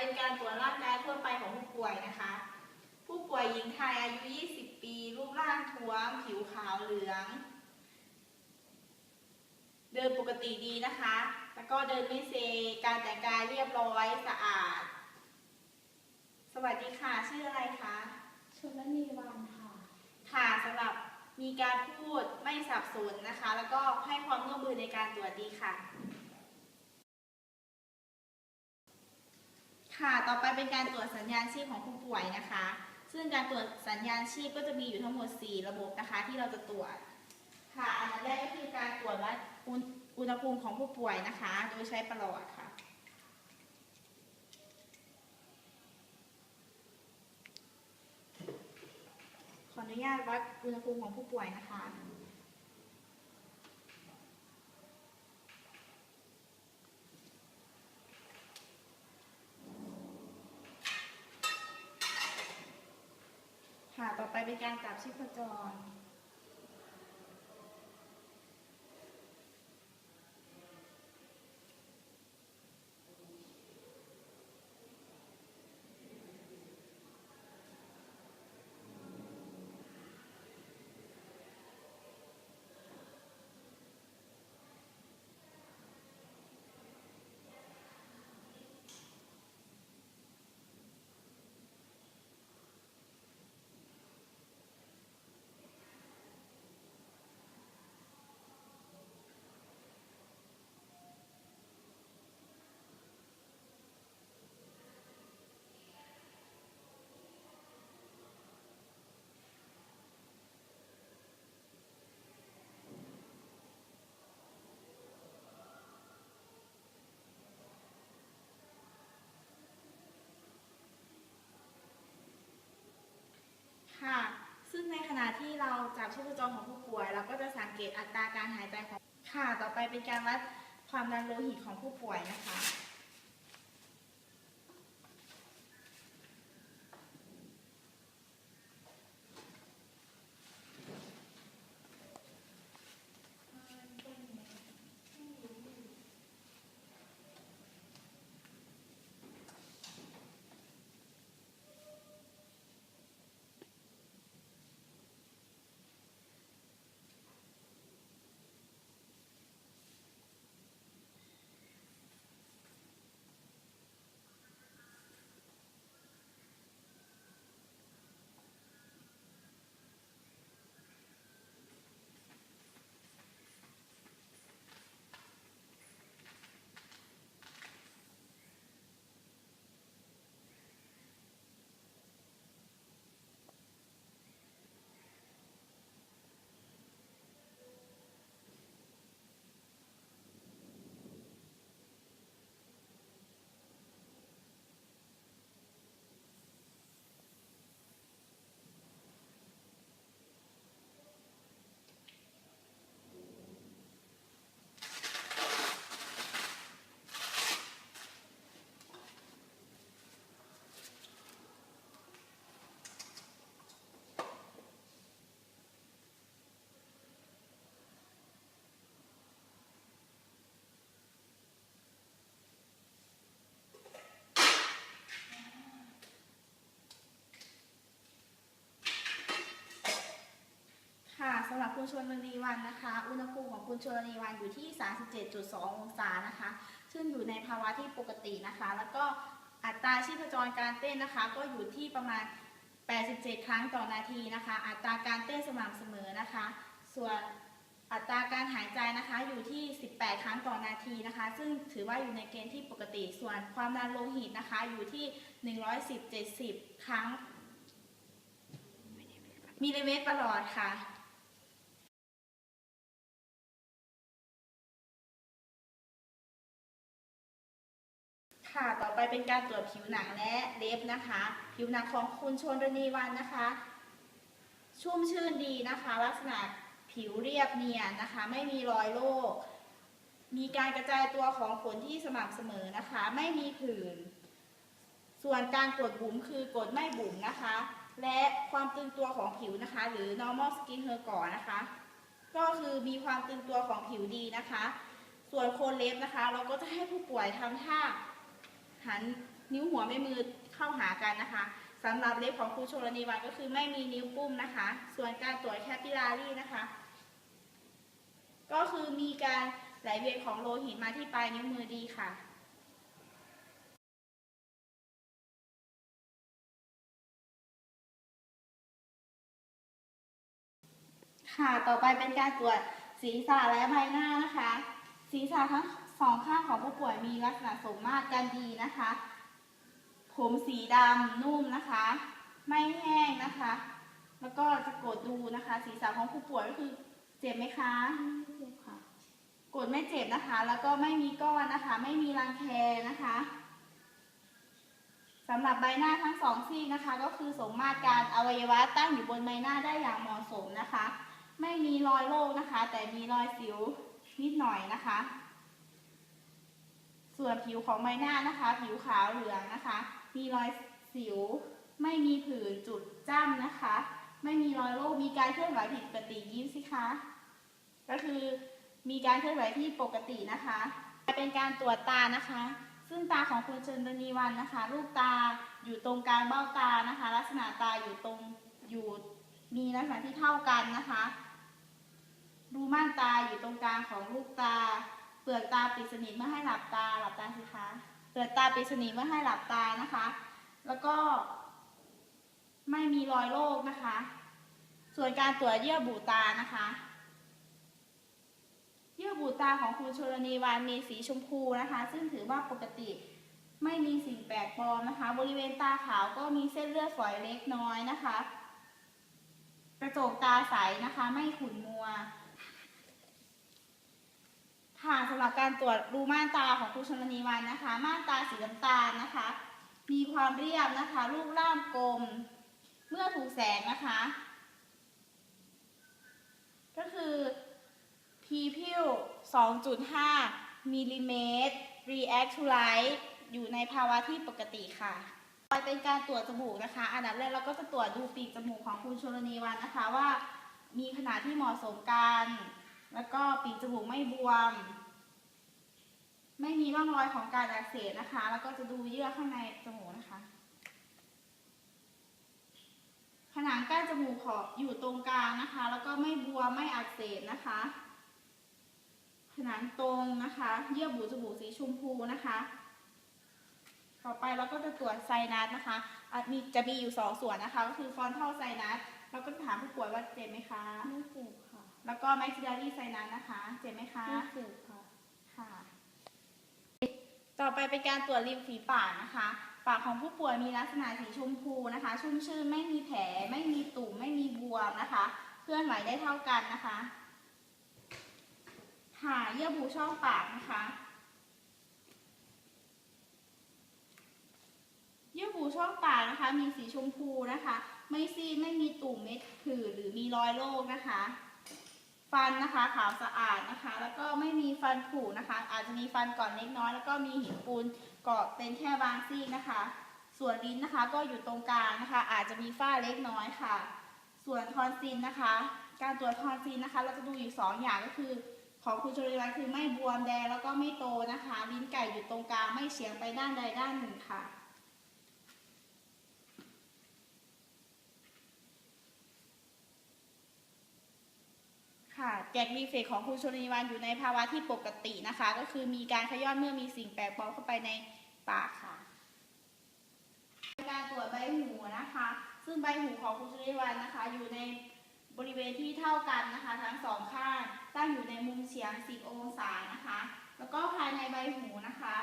เป็นการตรวจร่างกายทั่วไปของผู้ป่วยนะคะ ผู้ป่วยหญิงไทยอายุ 20 ปี รูปร่างท้วม ผิวขาวเหลือง เดินปกติดีนะคะ แล้วก็เดินไม่เซ การแต่งกายเรียบร้อยสะอาด สวัสดีค่ะ ชื่ออะไรคะชลนีวันค่ะ ค่ะสำหรับมีการพูดไม่สับสนนะคะ แล้วก็ให้ความร่วมมือในการตรวจดีค่ะ ค่ะ ต่อไปเป็นการตรวจสัญญาณชีพของผู้ป่วยนะคะ ซึ่งการตรวจสัญญาณชีพก็จะมีอยู่ทั้งหมด 4 ระบบนะคะ ที่เราจะตรวจ ค่ะ อันแรกก็คือการตรวจวัดอุณอุณหภูมิของผู้ป่วยนะคะ โดยใช้ประหลอดค่ะ ขออนุญาตวัดอุณหภูมิของผู้ป่วยนะคะ ค่ะ ต่อไปเป็นการจับชีพจร ค่ะ ซึ่งในขณะ จากชีพจรของผู้ป่วย เราก็จะสังเกตอัตราการหายใจของค่ะ ต่อไปเป็นการวัดความดันโลหิตของผู้ป่วยนะคะ ค่ะ สำหรับคุณชวนนีวันนะคะ อุณหภูมิของคุณชวนนีวันอยู่ที่ 37.2 องศานะคะ ซึ่งอยู่ในภาวะที่ปกตินะคะ แล้วก็อัตราชีพจรการเต้นนะคะ ก็อยู่ที่ประมาณ 87 ครั้งต่อนาทีนะคะ อัตราการเต้นสม่ำเสมอนะคะ ส่วนอัตราการหายใจนะคะอยู่ที่ 18 ครั้งต่อนาทีนะคะ ซึ่งถือว่าอยู่ในเกณฑ์ที่ปกติ ส่วนความดันโลหิตนะคะอยู่ที่ 110-70 ครั้ง มิลลิเมตรประหลอดค่ะ ค่ะ ต่อไปเป็นการตรวจผิวหนังและเล็บนะคะ ผิวหนังของคุณชนรณีวันนะคะ ชุ่มชื่นดีนะคะ ลักษณะผิวเรียบเนียนนะคะ ไม่มีรอยโรค มีการกระจายตัวของขนที่สม่ำเสมอนะคะ ไม่มีผื่น ส่วนการกดบุ๋มคือกดไม่บุ๋มนะคะ และความตึงตัวของผิวนะคะ หรือ normal skin hair ก่อนนะคะ ก็คือมีความตึงตัวของผิวดีนะคะ ส่วนโคนเล็บนะคะ เราก็จะให้ผู้ป่วยทำท่า หันนิ้วหัวแม่มือเข้าหากันนะคะสำหรับเล็บของครูชลนีวันก็คือไม่มีนิ้วปุ้มนะคะ ส่วนการตรวจแคปิลารีนะคะ ก็คือมีการไหลเวียนของโลหิตมาที่ปลายนิ้วมือดีค่ะค่ะ ต่อไปเป็นการตรวจศีรษะและใบหน้านะคะ ศีรษะทั้ง สองข้างของผู้ป่วยมีลักษณะสมมาตรกันดีนะคะ ผมสีดำนุ่มนะคะ ไม่แห้งนะคะ แล้วก็จะกดดูนะคะ ศีรษะของผู้ป่วยก็คือเจ็บไหมคะไม่เจ็บค่ะ กดไม่เจ็บนะคะ แล้วก็ไม่มีก้อนนะคะ ไม่มีรังแคนะคะสำหรับใบหน้าทั้งสองซีกนะคะ ก็คือสมมาตรการอวัยวะตั้งอยู่บนใบหน้าได้อย่างเหมาะสมนะคะ ไม่มีรอยโรคนะคะ แต่มีรอยสิวนิดหน่อยนะคะ ส่วนผิวของใบหน้านะคะ ผิวขาวเหลืองนะคะ มีรอยสิว ไม่มีผื่นจุดจ้ำนะคะ ไม่มีรอยโรค มีการเคลื่อนไหวผิดปกติยิ้มสิคะ ก็คือมีการเคลื่อนไหวที่ปกตินะคะ เป็นการตรวจตานะคะ ซึ่งตาของคุณเชนดนีวันนะคะ ลูกตาอยู่ตรงกลางเบ้าตานะคะ ลักษณะตาอยู่ตรงอยู่มีลักษณะที่เท่ากันนะคะ รูม่านตาอยู่ตรงกลางของลูกตา เปลือกตาปิดสนิทเมื่อให้หลับตาหลับตาสิคะ เปลือกตาปิดสนิทเมื่อให้หลับตานะคะ แล้วก็ไม่มีรอยโรคนะคะ ส่วนการตรวจเยื่อบุตานะคะ เยื่อบุตาของคุณชลนีวานมีสีชมพูนะคะ ซึ่งถือว่าปกติไม่มีสิ่งแปลกปลอมนะคะ บริเวณตาขาวก็มีเส้นเลือดฝอยเล็กน้อยนะคะ กระจกตาใสนะคะ ไม่ขุ่นมัว ค่ะสำหรับการตรวจรูม่านตาของคุณชลนีวันนะคะ ม่านตาสีน้ำตาลนะคะ มีความเรียบนะคะ รูปร่างกลม เมื่อถูกแสงนะคะ ก็คือ p p i l 2.5มิลลิเมตร react to light อยู่ในภาวะที่ปกติค่ะต่อไปเป็นการตรวจจมูกนะคะ อันดับแรกเราก็จะตรวจดูปีกจมูกของคุณชลนีวันนะคะว่า มีขนาดที่เหมาะสมกัน แล้วก็ปีกจมูกไม่บวม ไม่มีร่องรอยของการอักเสบนะคะ แล้วก็จะดูเยื่อข้างในจมูกนะคะ ผนังกั้นจมูกขอบอยู่ตรงกลางนะคะ แล้วก็ไม่บวมไม่อักเสบนะคะ ผนังตรงนะคะ เยื่อบุจมูกสีชมพูนะคะต่อไปเราก็จะตรวจไซนัสนะคะอะมีจะมีอยู่สองส่วนนะคะ ก็คือฟอนทัลไซนัสเราก็จะถามผู้ป่วยว่าเจ็บไหมคะ ไม่เจ็บค่ะ แล้วก็แม็กซิลารีไซนัสนะคะ เจ็บไหมคะไม่เจ็บค่ะค่ะ ต่อไปเป็นการตรวจริมฝีปากนะคะ ปากของผู้ป่วยมีลักษณะสีชมพูนะคะ ชุ่มชื่นไม่มีแผล ไม่มีตุ่ม ไม่มีบวมนะคะ เคลื่อนไหวได้เท่ากันนะคะค่ะเยื่อบุช่องปากนะคะเยื่อบุช่องปากนะคะ มีสีชมพูนะคะ ไม่ซีดไม่มีตุ่มเม็ดผื่นหรือมีรอยโรคนะคะ ฟันนะคะขาวสะอาดนะคะ แล้วก็ไม่มีฟันผุนะคะ อาจจะมีฟันก่อนเล็กน้อย แล้วก็มีหินปูนเกาะเป็นแค่บางซี่นะคะ ส่วนลิ้นนะคะก็อยู่ตรงกลางนะคะ อาจจะมีฝ้าเล็กน้อยค่ะ ส่วนทอนซินนะคะ การตรวจทอนซินนะคะ เราจะดูอยู่สองอย่างก็คือ ของคุณชลิวันคือไม่บวมแดงแล้วก็ไม่โตนะคะ ลิ้นไก่อยู่ตรงกลางไม่เฉียงไปด้านใดด้านหนึ่งค่ะ ค่ะแกกรีเฟกของคุณชนีวันอยู่ในภาวะที่ปกตินะคะ ก็คือมีการขย้อนเมื่อมีสิ่งแปลกปลอมเข้าไปในปากค่ะ การตรวจใบหูนะคะ ซึ่งใบหูของคุณชนีวันนะคะ อยู่ในบริเวณที่เท่ากันนะคะ ทั้งสองข้างตั้งอยู่ในมุมเฉียง10องศานะคะ แล้วก็ภายในใบหูนะคะ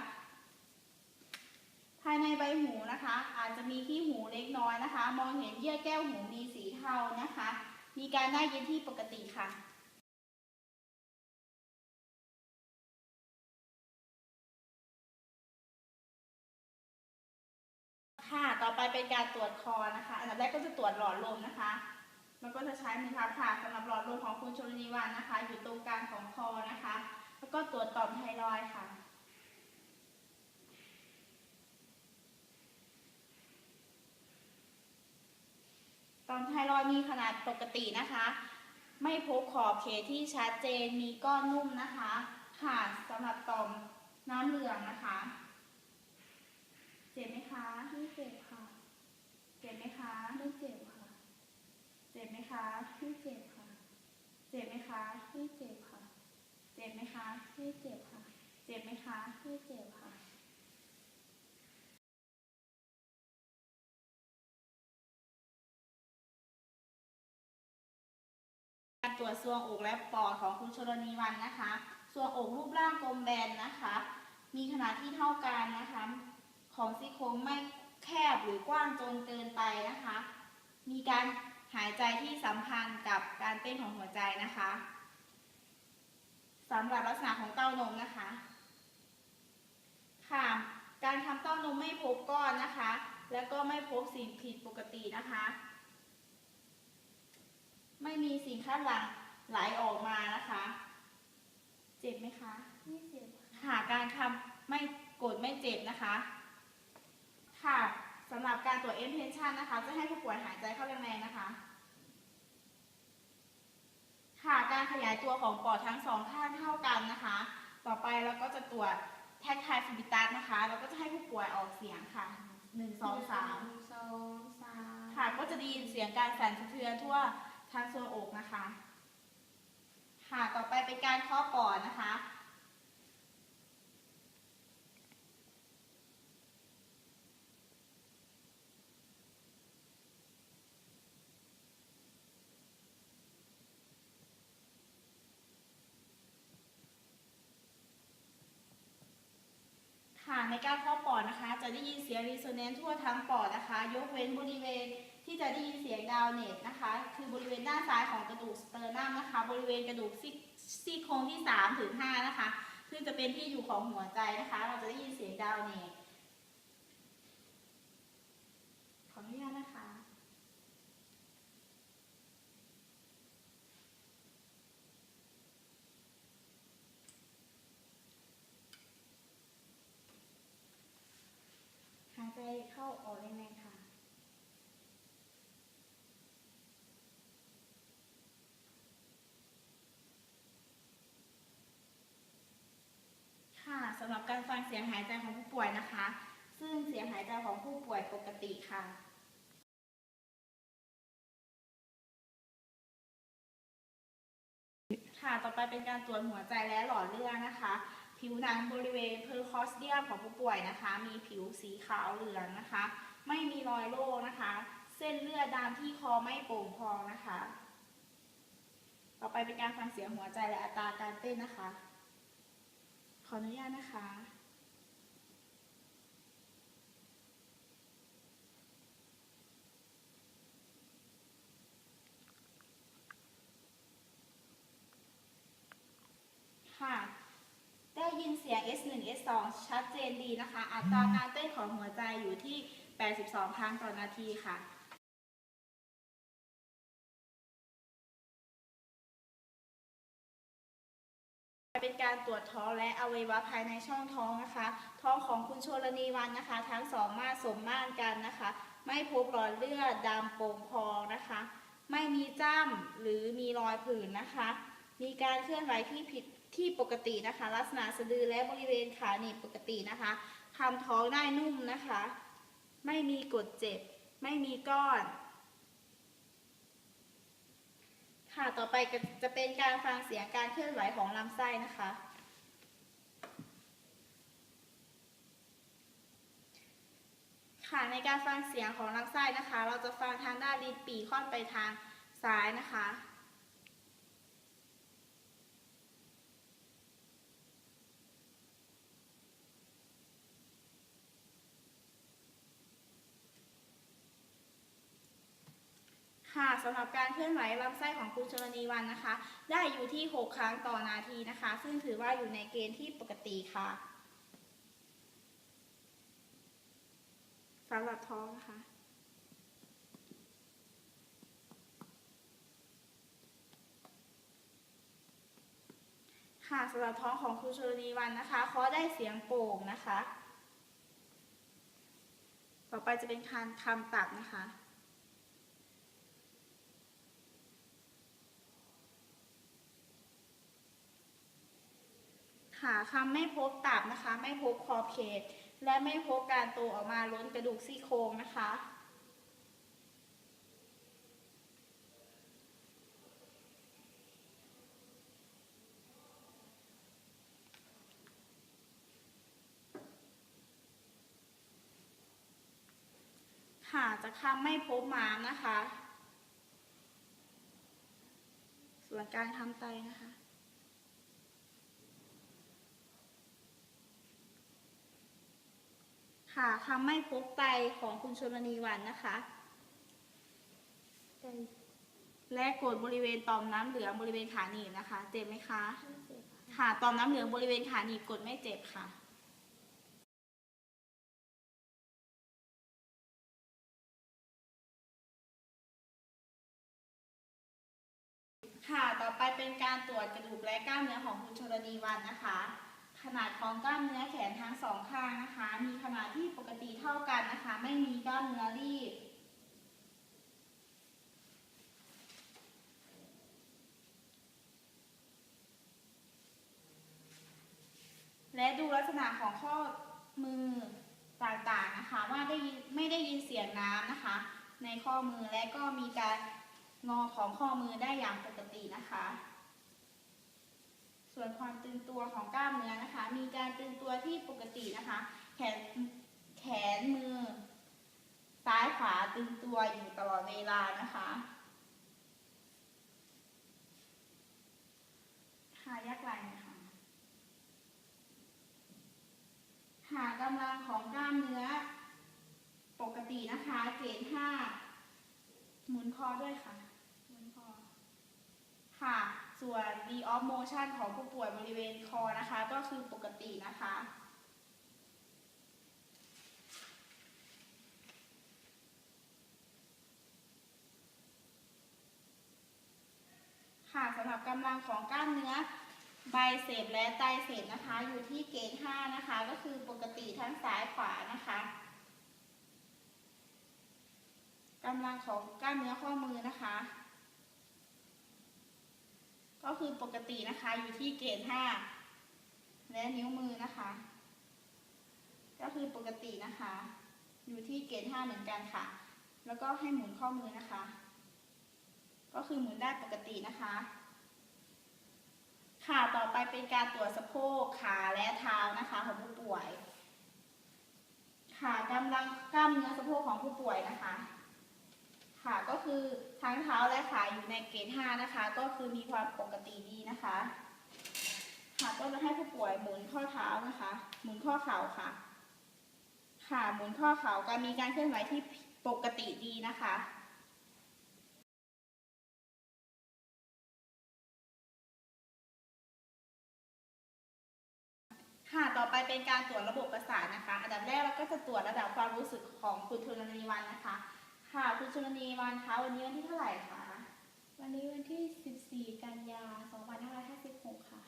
ภายในใบหูนะคะ อาจจะมีขี้หูเล็กน้อยนะคะ มองเห็นเยื่อแก้วหูมีสีเทานะคะ มีการได้ยินที่ปกติค่ะ ไปเป็นการตรวจคอนะคะ อันดับแรกก็จะตรวจหลอดลมนะคะแล้วก็จะใช้มือทับค่ะสำหรับหลอดลมของคุณชลนีวันนะคะ อยู่ตรงกลางของคอนะคะ แล้วก็ตรวจต่อมไทรอยค่ะต่อมไทรอยมีขนาดปกตินะคะ ไม่พบขอบเขตที่ชัดเจนมีก้อนนุ่มนะคะค่ะสำหรับต่อมน้ำเหลืองนะคะ เจ็บไหมคะไม่เจ็บ จ็บไหมคะ ไม่เจ็บค่ะ เจ็บไหมคะไม่เจ็บค่ะ เจ็บไหมคะไม่เจ็บค่ะ เจ็บไหมคะไม่เจ็บค่ะ เจ็บไหมคะไม่เจ็บค่ะการตรวจซวงอกและปอดของคุณชลนีวันนะคะซวงอกรูปร่างกลมแบนนะคะ มีขนาดที่เท่ากันนะคะ ของซี่โครงไม่ แคบหรือกว้างจนเกินไปนะคะ มีการหายใจที่สัมพันธ์กับการเต้นของหัวใจนะคะสำหรับลักษณะของเต้านมนะคะ ค่ะ การทำเต้านมไม่พบก้อนนะคะ แล้วก็ไม่พบสิ่งผิดปกตินะคะ ไม่มีสิ่งคัดหลั่งไหลออกมานะคะ เจ็บไหมคะไม่เจ็บค่ะค่ะการทำไม่กดไม่เจ็บนะคะ ค่ะ สำหรับการตรวจเอ็มเพนชันนะคะ จะให้ผู้ป่วยหายใจเข้าแรงๆนะคะ ค่ะการขยายตัวของปอดทั้งสองข้างเท่ากันนะคะ ต่อไปเราก็จะตรวจแท็กไทฟิบิตัสนะคะ เราก็จะให้ผู้ป่วยออกเสียงค่ะหนึ่งสองสามหนึ่งสองสามค่ะก็จะได้ยินเสียงการสั่นสะเทือนทั่วทั้งโซนอกนะคะ ค่ะต่อไปเป็นการเคาะปอดนะคะค่ะ ในการเคาะปอดนะคะ จะได้ยินเสียงรีโซแนนซ์ทั่วทั้งปอดนะคะ ยกเว้นบริเวณที่จะได้ยินเสียงดาวเนตนะคะ คือบริเวณด้านซ้ายของกระดูกสเตอร์นัมนะคะ บริเวณกระดูกซี่ซี่โครงที่3ถึง5นะคะซึ่งจะเป็นที่อยู่ของหัวใจนะคะ เราจะได้ยินเสียงดาวเนตขออนุญาตนะคะ หายใจเข้าออกแรงๆค่ะ ค่ะ สำหรับการฟังเสียงหายใจของผู้ป่วยนะคะ ซึ่งเสียงหายใจของผู้ป่วยปกติค่ะค่ะต่อไปเป็นการตรวจหัวใจและหลอดเลือดนะคะ ผิวหนังบริเวณเพอร์คอสเดียมของผู้ป่วยนะคะ มีผิวสีขาวเหลืองนะคะ ไม่มีรอยโรคนะคะ เส้นเลือดดำที่คอไม่โป่งพองนะคะ ต่อไปเป็นการฟังเสียงหัวใจและอัตราการเต้นนะคะ ขออนุญาตนะคะ ค่ะ ได้ยินเสียง S1 S2 ชัดเจนดีนะคะ อัตราการเต้นของหัวใจอยู่ที่ 82 ครั้งต่อนาทีค่ะ ตรวจท้องและอวัยวะภายในช่องท้องนะคะ ท้องของคุณโชลนีวันนะคะ ทั้งสองมาสมมาตรกันนะคะ ไม่พบหลอดเลือดดำโป่งพองนะคะ ไม่มีจ้ำหรือมีรอยผื่นนะคะ มีการเคลื่อนไหวที่ผิดที่ปกตินะคะ ลักษณะสะดือและบริเวณขาหนีบปกตินะคะทำท้องได้นุ่มนะคะ ไม่มีกดเจ็บ ไม่มีก้อนค่ะ ต่อไปจะเป็นการฟังเสียงการเคลื่อนไหวของลำไส้นะคะ ค่ะในการฟังเสียงของลำไส้นะคะ เราจะฟังทางด้านลิ้นปี่ค่อนไปทางซ้ายนะคะ ค่ะสำหรับการเคลื่อนไหวลำไส้ของคุณชลนีวันนะคะ ได้อยู่ที่ 6 ครั้งต่อนาทีนะคะ ซึ่งถือว่าอยู่ในเกณฑ์ที่ปกติค่ะ สำหรับท้องนะคะค่ะสำหรับท้องของคุณชลนีวันนะคะเคาได้เสียงโป่งนะคะ ต่อไปจะเป็นการคำตับนะคะค่ะคำไม่พบตับนะคะ ไม่พบขอบเขต และไม่พบการโตออกมาล้นกระดูกซี่โครงนะคะ ค่ะจากคำไม่พบม้ามนะคะ ส่วนการทำไตนะคะ ค่ะคำไม่พบไตของคุณชนนีวันนะคะ เป็นและกดบริเวณต่อมน้ำเหลืองบริเวณขาหนีบนะคะ เจ็บไหมคะ ไม่เจ็บค่ะค่ะ ต่อมน้ำเหลืองบริเวณขาหนีบกดไม่เจ็บค่ะ ค่ะ ต่อไปเป็นการตรวจกระดูกและกล้ามเนื้อของคุณชลนีวันนะคะ ขนาดของกล้ามเนื้อแขนทั้งสองข้างนะคะ มีขนาดที่ปกติเท่ากันนะคะ ไม่มีกล้ามเนื้อรีบ และดูลักษณะของข้อมือต่างๆนะคะ ว่าได้ยินไม่ได้ยินเสียงน้ำนะคะ ในข้อมือและก็มีการงอของข้อมือได้อย่างปกตินะคะ ส่วนความตึงตัวของกล้ามเนื้อนะคะ มีการตึงตัวที่ปกตินะคะ แขนแขนมือ ซ้ายขวาตึงตัวอยู่ตลอดเวลานะคะค่ะยักไหล่นะคะหากำลังของกล้ามเนื้อ ปกตินะคะ เกรดห้าหมุนคอด้วยค่ะ หมุนคอ ค่ะ ส่วน V of motion ของผู้ป่วยบริเวณคอนะคะ ก็คือปกตินะคะค่ะสำหรับกำลังของกล้ามเนื้อไบเซปและไตรเซปนะคะ อยู่ที่เกณฑ์5นะคะ ก็คือปกติทั้งซ้ายขวานะคะกำลังของกล้ามเนื้อข้อมือนะคะ คือปกตินะคะอยู่ที่เกณฑ์5และนิ้วมือนะคะ ก็คือปกตินะคะ อยู่ที่เกณฑ์5เหมือนกันค่ะ แล้วก็ให้หมุนข้อมือนะคะ ก็คือหมุนได้ปกตินะคะ ค่ะต่อไปเป็นการตรวจสะโพกขาและเท้านะคะของผู้ป่วย ค่ะกำลังกล้ามเนื้อสะโพกของผู้ป่วยนะคะ ค่ะ ก็คือทั้งเท้าและขาอยู่ในเกณฑ์5นะคะ ก็คือมีความปกติดีนะคะค่ะก็จะให้ผู้ป่วยหมุนข้อเท้านะคะ หมุนข้อเข่าค่ะ ค่ะหมุนข้อเข่าการมีการเคลื่อนไหวที่ปกติดีนะคะค่ะ ต่อไปเป็นการตรวจระบบประสาทนะคะ อันดับแรกเราก็จะตรวจระดับความรู้สึกของคุณชนนีวันนะคะ ค่ะคุณชนนีวันคะวันนี้วันที่เท่าไหร่คะวันนี้วันที่ 14 กันยา 2556 ค่ะ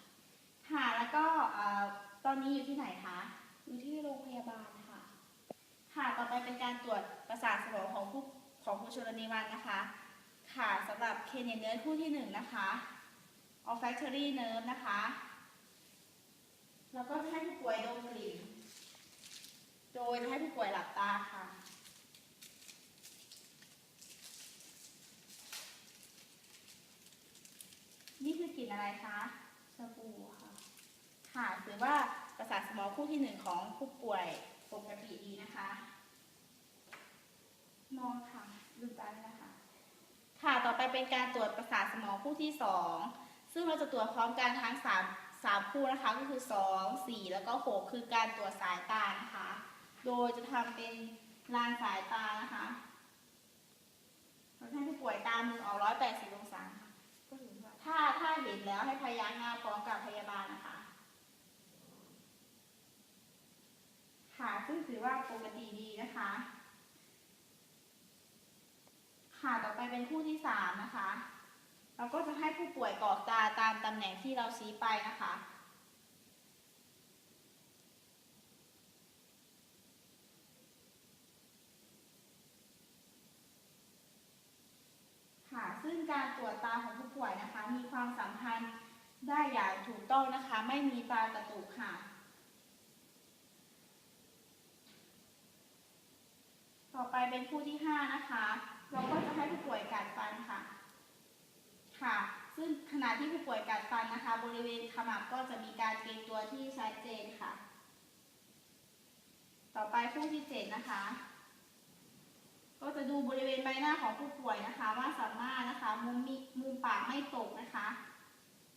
ค่ะ แล้วก็เอ่อตอนนี้อยู่ที่ไหนคะ อยู่ที่โรงพยาบาลค่ะ ค่ะ ต่อไปเป็นการตรวจประสาทสมองของผู้ของคุณชนนีวันนะคะ ค่ะสำหรับเคเนเนื้อคู่ที่หนึ่งนะคะ olfactory nerve นะคะ แล้วก็จะให้ผู้ป่วยดมกลิ่น โดยจะให้ผู้ป่วยหลับตาค่ะ นอกลิ่นอะไรคะสบู่ค่ะค่ะถือว่าประสาทสมองคู่ที่หนึ่งของผู้ป่วยปกติดีนะคะนอนค่ะลืมตาเลยนะคะ ค่ะต่อไปเป็นการตรวจประสาทสมองคู่ที่สองซึ่งเราจะตรวจพร้อมกันทั้งสามสามคู่นะคะก็คือสองสี่แล้วก็หกคือการตรวจสายตานะคะ โดยจะทำเป็นลานสายตานะคะเราให้ผู้ป่วยตามมือออกร้อยแปดสิบองศา ถ้าถ้าเห็นแล้วให้พยักหน้าพร้อมกับพยาบาลนะคะ ค่ะซึ่งถือว่าปกติดีนะคะ ค่ะต่อไปเป็นคู่ที่สามนะคะ เราก็จะให้ผู้ป่วยกรอกตาตามตำแหน่งที่เราชี้ไปนะคะ การตรวจตาของผู้ป่วยนะคะ มีความสัมพันธ์ได้อย่างถูกต้องนะคะ ไม่มีตากระตุกค่ะ ต่อไปเป็นผู้ที่ 5 นะคะ เราก็จะให้ผู้ป่วยกัดฟันค่ะ ค่ะ ซึ่งขณะที่ผู้ป่วยกัดฟันนะคะ บริเวณขมับก็จะมีการเกรงตัวที่ชัดเจนค่ะ ต่อไปผู้ที่ 7 นะคะ ก็จะดูบริเวณใบหน้าของผู้ป่วยนะคะ ว่าสามารถนะคะมุมมีมุมปากไม่ตกนะคะ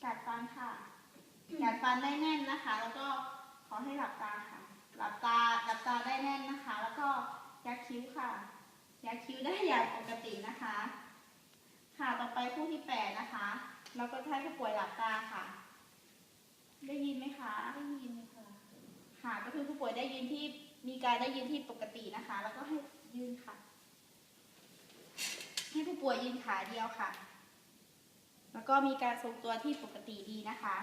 กัดฟันค่ะ กัดฟันได้แน่นนะคะ แล้วก็ขอให้หลับตาค่ะ หลับตาหลับตาได้แน่นนะคะ แล้วก็ยักคิ้วค่ะ ยักคิ้วได้อย่างปกตินะคะ ค่ะต่อไปคู่ที่แปดนะคะ เราก็จะให้ผู้ป่วยหลับตาค่ะ ได้ยินไหมคะได้ยินค่ะค่ะก็คือผู้ป่วยได้ยินที่มีการได้ยินที่ปกตินะคะ แล้วก็ให้ยืนค่ะ ให้ผู้ป่วยยืนขาเดียวค่ะ แล้วก็มีการทรงตัวที่ปกติดีนะคะ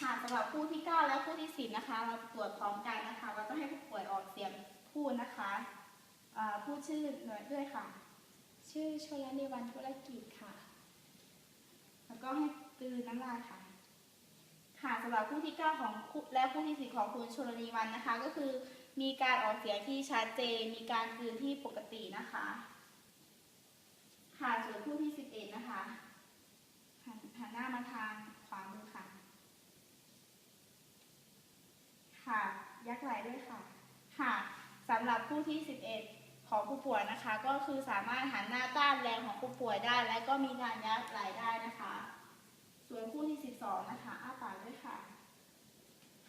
ค่ะสำหรับคู่ที่ 9 และคู่ที่ 10 นะคะ เราตรวจพร้อมกันนะคะเราจะให้ผู้ป่วยออกเสียงพูดนะคะเอ่อพูดชื่อหน่อยด้วยค่ะ ชื่อชลนิวันธุรกิจค่ะ แล้วก็ให้กลืนน้ำลายค่ะ ค่ะสำหรับคู่ที่ 9 ของและคู่ที่ 10 ของคุณชลนีวันนะคะ ก็คือ มีการออกเสียงที่ชัดเจน มีการกลืนที่ปกตินะคะ ค่ะส่วนคู่ที่ 11 นะคะหันหันหน้ามาทางขวามือค่ะ ค่ะ ยักไหล่ด้วยค่ะ ค่ะสำหรับคู่ที่ 11 ของผู้ป่วยนะคะ ก็คือสามารถหันหน้าต้านแรงของผู้ป่วยได้ และก็มีการยักไหล่ได้นะคะ ส่วนคู่ที่ 12 นะคะ อ้าปากด้วยค่ะ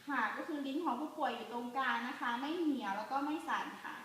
ค่ะ ก็คือลิ้นของผู้ป่วยอยู่ตรงกลางนะคะ ไม่เหนียวแล้วก็ไม่สั่นค่ะ